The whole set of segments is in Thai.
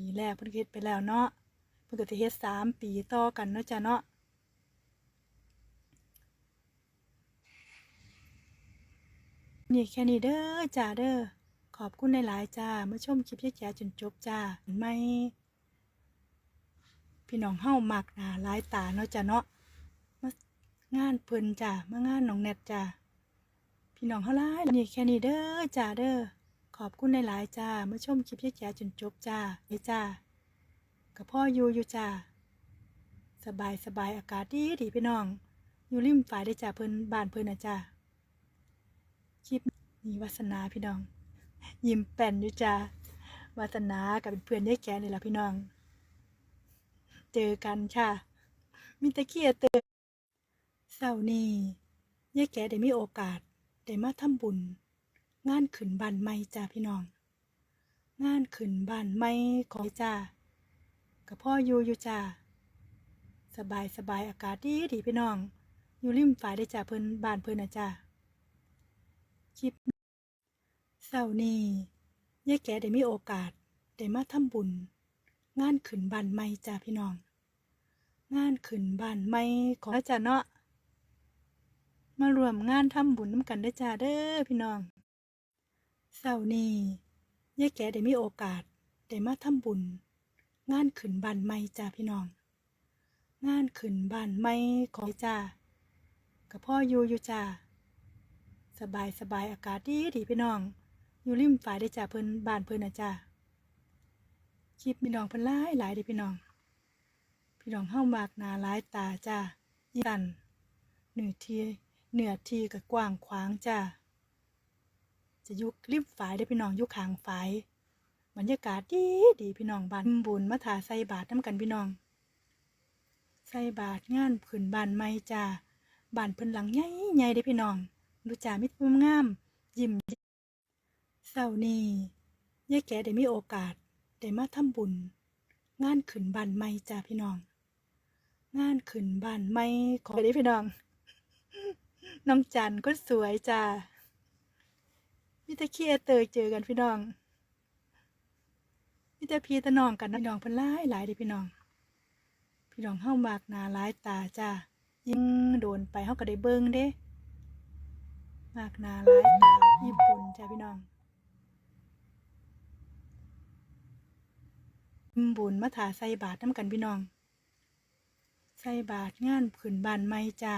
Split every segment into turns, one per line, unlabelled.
ปีแรกเพิ่นเฮ็ดไปแล้วเนาะเพิ่นก็สิเฮ็ดสามปีต่อกันเนาะจ้ะเนาะนี่แค่นี้เด้อจ้าเด้อขอบคุณในหลายจ้ามาชมคลิปยายแจ๋จนจบจ้าไหมพี่น้องเฮามักหนาหลายตาเนาะจ้ะเนาะมางานเพิ่นจ้ามางานน้องแนทจ้าพี่น้องเฮาหลายนี่แค่นี้เด้อจ้าเด้อ ขอบคุณในหลายจ้ามาชมคลิปยายแจ๋จนจบจ้าเด้จ้ากับพ่ออยู่อยู่จ้าสบายสบายอากาศดีดีพี่น้อง อยู่ริมฝ่ายได้จ้าเพิ่นบ้านเพิ่นนะจ้าคลิปนี้วาสนาพี่น้อง ยิ้มแป้นอยู่จ้าวาสนากับเพื่อนยายแก่นี่ล่ะพี่น้อง เจอกันค่ะมิตะเคียเตอเสาร์นี้ยายแก่ได้มีโอกาส ได้มาทำบุญ งานขึ้นบ้านใหม่จ้าพี่น้อง งานขึ้นบ้านใหม่ของจ้ากับพ่ออยู่อยู่จ้าสบายสบายอากาศดีดีพี่น้อง อยู่ริมฝ่ายได้จ้าเพิ่นบานเพิ่นนะจ้าคลิปเสาร์นี้ยายแก่ได้มีโอกาสได้มาทำบุญ งานขึ้นบ้านใหม่จ้าพี่น้อง งานขึ้นบ้านใหม่ของอาจาเนาะมารวมงานทำบุญน้ำกันได้จ้าเด้อพี่น้อง เสาร์นี้ยายแก่ได้มีโอกาสได้มาทำบุญ งานขึ้นบ้านใหม่จ้าพี่น้อง งานขึ้นบ้านใหม่ของจ้ากับพ่ออยู่อยู่จ้าสบายสบายอากาศดีดีพี่น้อง อยู่ริมฝ่ายได้จ้าเพิ่นบ้านเพิ่นนะจ้าคลิปพี่น้องเพิ่นหลายหลายเด้พี่น้อง พี่น้องเฮามากนาหลายตาจ้าอีสันเหนือที่เนื้อที่ก็กว้างขวางจ้า จะยุกริมฝายเด้พี่น้องยุคขางฝายบรรยากาศดีดีพี่น้องบ้านบุญมาถาใส่บาตรน้ำกันพี่น้อง ใส่บาตรงานขึ้นบ้านใหม่จ้าบ้านเพิ่นหลังใหญ่ใหญ่เด้พี่น้องดูจ่ามิตรงาม ยิ้มเศร้านี้ยายแก่ได้มีโอกาสได้มาทำบุญ งานขึ้นบ้านใหม่จ้าพี่น้อง งานขึ้นบ้านใหม่ขอไปได้พี่น้องน้องจันก็สวยจ้า มิตรคียเตยเจอกันพี่น้องมิตรพีตะน้องกันนะพี่น้องเพิ่นหลายหลายเด้อพี่น้อง พี่น้องเฮามากนาหลายตาจ้ายิ่งโดนไปเฮาก็ได้เบิ่งเด้มากนาหลายตาญี่ปุ่นจ้าพี่น้องบุญมาถาใส่บาตรน้ำกันพี่น้อง ใส่บาตรงานขืนบานใหม่จ้า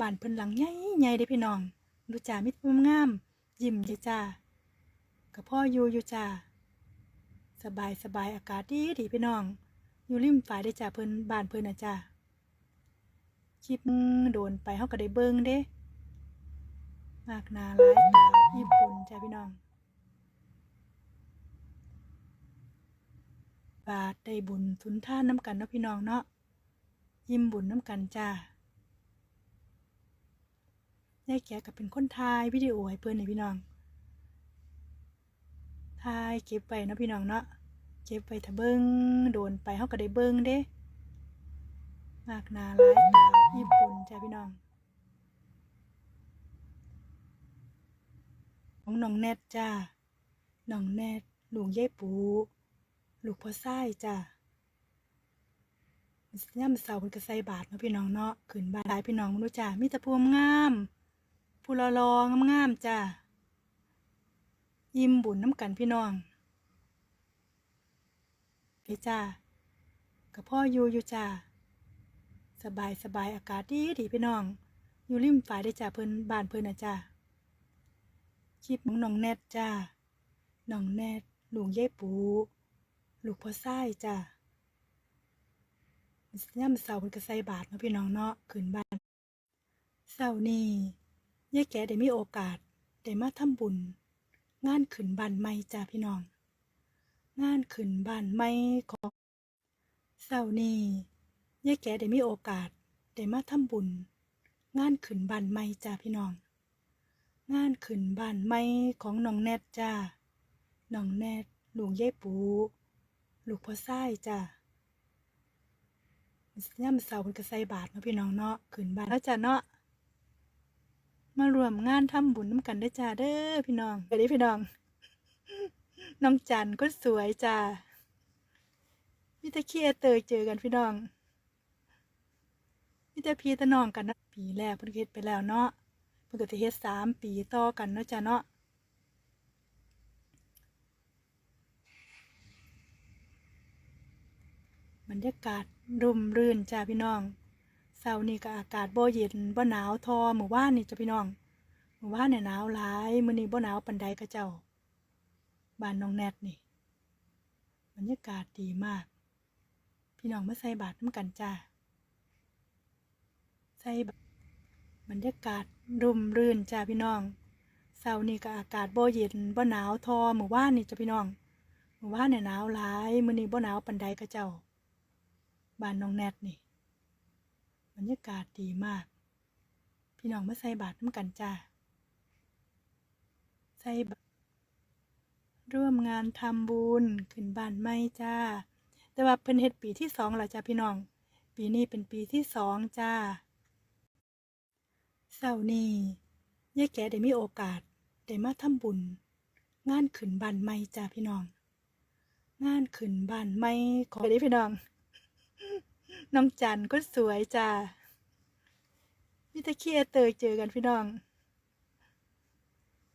บานเพิ่นหลังใหญ่ใหญ่เด้พี่น้อง ดูจ่ามิตรงาม ยิ้มเจ้ากับพ่ออยู่อยู่จ้าสบายสบายอากาศดีดีพี่น้อง อยู่ริมฝ่ายได้จ้าเพิ่นบ้านเพิ่นนะจ้าคลิปโดนไปเฮาก็ได้เบิ่งเด้มากนาหลายตาญี่ปุ่นจ้าพี่น้องบาทได้บุญทุนท่านน้ำกันเนาะพี่น้องเนาะยิ้มบุญน้ำกันจ้า ยายแกก็เป็นคนถ่ายวิดีโอให้เพื่อนให้พี่น้องถ่ายเก็บไปเนาะพี่น้องเนาะเก็บไปถ้าเบิ้งโดนไปเฮาก็ได้เบิ้งเด้มากหนาหลายตาญี่ปุ่นจ้าพี่น้องของน้องแนทจ้าน้องแนทลุงยายปูลูกพ่อไส้จ้ะย่ำเสาเป็นกระใสบาทเนาะพี่น้องเนาะขืนบาทหลายพี่น้องรู้จ้ะมีแต่พวงงาม ผู้รอรองามงามๆจ้ะยิ้มบุญน้ำกันพี่น้องเด้จ้ากับพ่ออยู่อยู่จ้าสบายสบายอากาศดีดีพี่น้อง อยู่ริมฝ่ายได้จ้ะเพิ่นบ้านเพิ่นนะจ้าคลิปของน้องแนทจ้าน้องแนทลุงยายปูลูกพ่อไส้จ้ะย่ำเสาเป็นกระใสบาทเนาะพี่น้องเนาะขืนบ้านเสานี้ ยายแก่ได้มีโอกาสได้มาทำบุญ งานขืนบ้านใหม่จ้ะพี่น้อง งานขืนบ้านใหม่ของเสาร์นี้ยายแก่ได้มีโอกาสได้มาทำบุญ งานขืนบ้านใหม่จ้ะพี่น้อง งานขืนบ้านใหม่ของน้องแนทจ้าน้องแนทลุงยายปูลูกพ่อไส้จ้ะย่ำเสาเป็นกระใสบาทเนาะพี่น้องเนาะขืนบาทแล้วจ้ะเนาะ มารวมงานทำบุญน้ำกันได้จ้าเด้อพี่น้องไปดิพี่น้อง น้องจันก็สวยจ้ามีแต่ขี้เตยเจอกันพี่น้องมีแต่พี่แต่น้องกันนะปีแรกเพิ่นก็เฮ็ดไปแล้วเนาะเพิ่นก็สิเฮ็ดสามปีต่อกันเนาะจ้ะเนาะบรรยากาศร่มรื่นจ้าพี่น้อง ช้านี้ก็อากาศบ่เย็นบ่หนาวทอเมื่อวานนี่จะพี่น้องเมื่อวานเนี่ยหนาวหลายมื้อนี้บ่หนาวปานใดกะเจ้า บ้านน้องแนทนี่บรรยากาศดีมาก พี่น้องมาใส่บาตรน้ำกันจ้าใส่บรรยากาศร่มรื่นจ้าพี่น้องเช้านี้ก็อากาศบ่เย็นบ่หนาวทอเมื่อวานนี่จ้ะพี่น้องเมื่อวานเนี่ยหนาวหลายมื้อนี้บ่หนาวปานใดกะเจ้าบ้านน้องแนทนี่ บรรยากาศดีมาก พี่น้องมาใส่บาตรน้ำกันจ้า ใส่บาตรร่วมงานทำบุญขึ้นบ้านไม่จ้า แต่ว่าเพิ่นเฮ็ดปีที่สองแล้วจ้าพี่น้อง ปีนี้เป็นปีที่สองจ้าเสาร์นี้ยายแก่ได้มีโอกาสได้มาทำบุญ งานขึ้นบ้านไม่จ้าพี่น้อง งานขึ้นบ้านไม่ขอได้พี่น้อง น้องจันก็สวยจ้ามีแต่ขี้เตยเจอกันพี่น้อง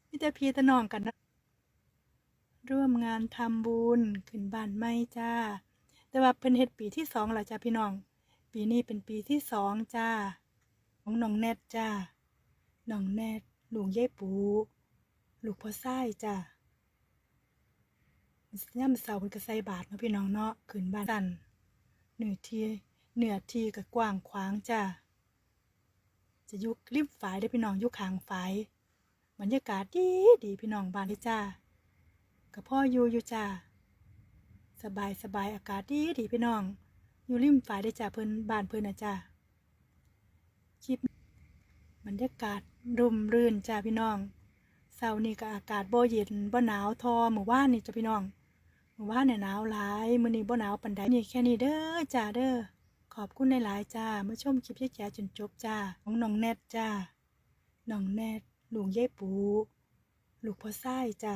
มีแต่พี่แต่น้องกันนะร่วมงานทำบุญขึ้นบ้านไม่จ้า แต่ว่าเพิ่นเฮ็ดปีที่สองแล้วจ้าพี่น้อง ปีนี้เป็นปีที่สองจ้า ของน้องแนทจ้า น้องแนทลูกยายปู ลูกพ่อไส้จ้าย่ำเสาเพิ่นก็ใส่บาทเนาะพี่น้องเนาะขึ้นบ้านกันหนือที่ เหนือที่ก็กว้างขวางจ้าจะยุกริมฝายได้พี่น้องยุคขางฝายบรรยากาศดีดีพี่น้องบ้านที่จ้ากับพ่ออยู่อยู่จ้าสบายสบายอากาศดีดีพี่น้อง อยู่ริมฝ่ายได้จ้าเพิ่นบ้านเพิ่นนะจ้าคลิปบรรยากาศร่มรื่นจ้าพี่น้องเช้านี้ก็อากาศบ่เย็นบ่หนาวทอเมื่อวานนี่จ้าพี่น้องเมื่อวานเนี่ยหนาวหลายมื้อนี้บ่หนาวปานใดนี่แค่นี้เด้อจ้าเด้อ ขอบคุณหลายๆจ้ามาชมคลิปยายแจ๋จนจบจ้าของน้องแนทจ้าน้องแนทลูกยายปูลูกพ่อไส้จ้า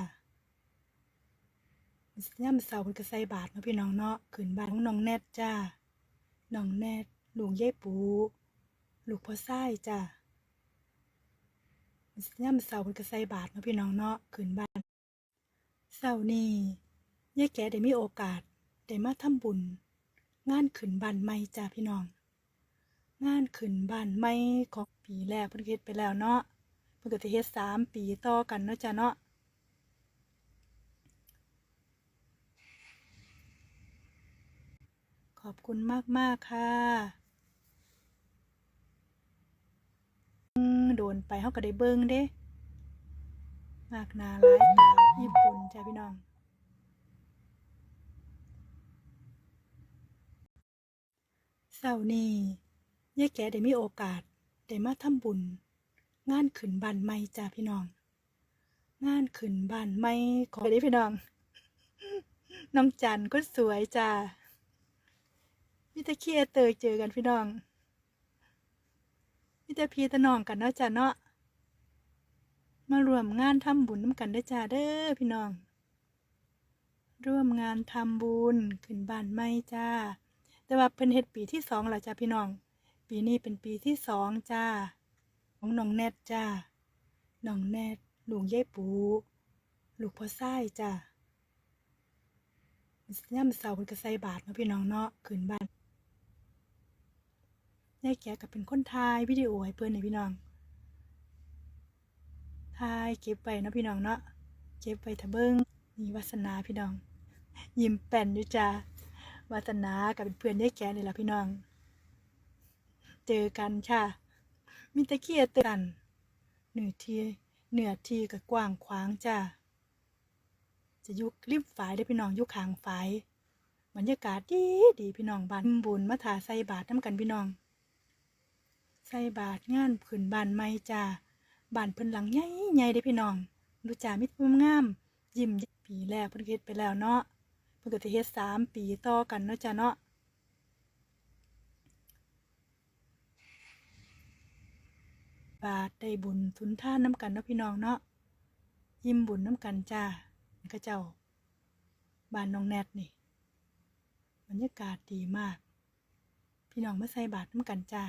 ย่ำเสาเพิ่นก็ใส่บาทเนาะพี่น้องเนาะขึ้นบ้านของน้องแนทจ้าน้องแนทลูกยายปูลูกพ่อไส้จ้าย่ำเสาเพิ่นก็ใส่บาทเนาะพี่น้องเนาะขึ้นบ้านเสานี้ยายแก่ได้มีโอกาสได้มาทำบุญ งานขึ้นบ้านใหม่จ้าพี่น้อง งานขึ้นบ้านใหม่ของปีแรกเพิ่นเฮ็ดไปแล้วเนาะเพิ่นก็สิเฮ็ดสามปีต่อกันเนาะจ้าเนาะขอบคุณมากมาก ๆ ค่ะโดนไปเขาก็ได้เบิ้งเด้ มากนาหลายตาญี่ปุ่นจ้าพี่น้อง เสาร์นี้ยายแก่ได้มีโอกาสได้มาทำบุญ งานขึ้นบ้านใหม่จ้าพี่น้อง งานขึ้นบ้านใหม่ขอได้พี่น้อง น้องจันก็สวยจ้ามีแต่ขี้เตยเจอกันพี่น้องมีแต่พี่แต่น้องกันเนาะจ้าเนาะมารวมงานทำบุญน้ำกันได้จ้าเด้อพี่น้อง ร่วมงานทำบุญขึ้นบ้านไม่จ้า แต่ว่าเพิ่นเฮ็ดปีที่สองแล้วจ้าพี่น้อง ปีนี้เป็นปีที่สองจ้า ของน้องแนทจ้า น้องแนทลูกยายปูลูกพ่อไส้จ้าย่ำเสาเพิ่นก็ใส่บาทเนาะพี่น้องเนาะขึ้นบ้านยายแกก็เป็นคนถ่ายวิดีโอให้เพื่อนในพี่น้องถ่ายเก็บไว้เนาะพี่น้องเนาะเก็บไว้ถ้าเบิ้งมีวาสนาพี่น้อง ยิ้มแป้นอยู่จ้า วาสนากับเป็นเพื่อนยายแกนี่แหละพี่น้อง เจอกันค่ะมีแตะเคียเตือนเหนือทีเหนือที่ก็กว้างขวางจ้าจะยุกริมฝายได้พี่น้องยุคขางฝายบรรยากาศดีดีพี่น้องบ้านบุญมาถาใส่บาตรน้ำกันพี่น้อง ใส่บาตรงานขึ้นบ้านใหม่จ้าบ้านเพิ่นหลังใหญ่ใหญ่เด้พี่น้อง ดูจ่ามิตรงาม ยิ้มปีแรกเพิ่นเฮ็ดไปแล้วเนาะ เพิ่นก็สิเฮ็ดสามปีต่อกันเนาะจ้าเนาะบาทได้บุญทุนท่านน้ำกันเนาะพี่น้องเนาะยิ้มบุญน้ำกันจ้าก็เจ้า บ้านน้องแนทนี่บรรยากาศดีมาก พี่น้องมาใส่บาตรน้ำกันจ้า